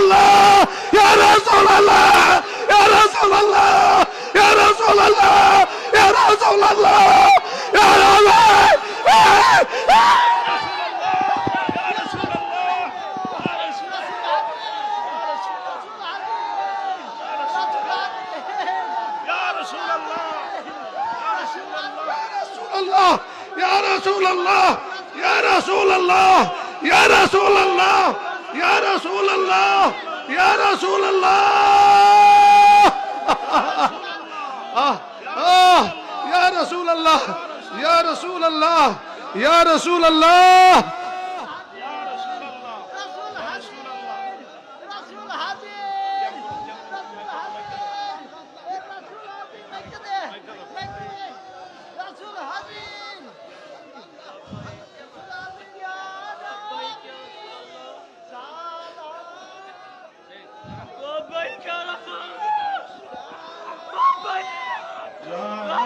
Resulallah! Ya Resulallah! Ya Resulallah! Ya Resulallah! Ya Resulallah! Ya Resulallah! Ya Resulallah! Ya Resulallah! Ya Resulallah! রসুল আল্লাহ রসুল আল্লাহ রসুল আল্লাহ রসুল আল্লাহ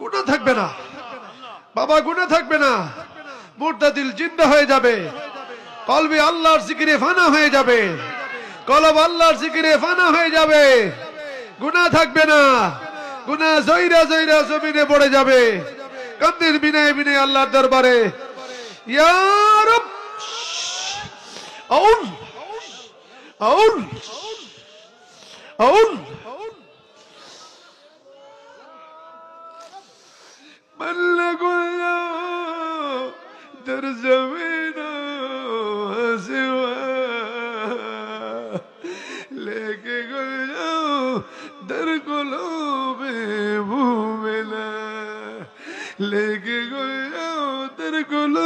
গুণা থাকবে না। বাবা, গুণা থাকবে না। মুর্দা দিল জিন্দা হয়ে যাবে। কলবি আল্লাহর জিকিরে ফানা হয়ে যাবে। কলব আল্লাহর জিকিরে ফানা হয়ে যাবে। গুণা থাকবে না। গুণা জয়রা জয়রা জমিনে পড়ে যাবে। কান্দির বিনয় বিনয় আল্লাহর দরবারে। ইয়া রব আউল ملا كله درس منه سواه لك كله در قلوب مؤمنة لك كله در قلوب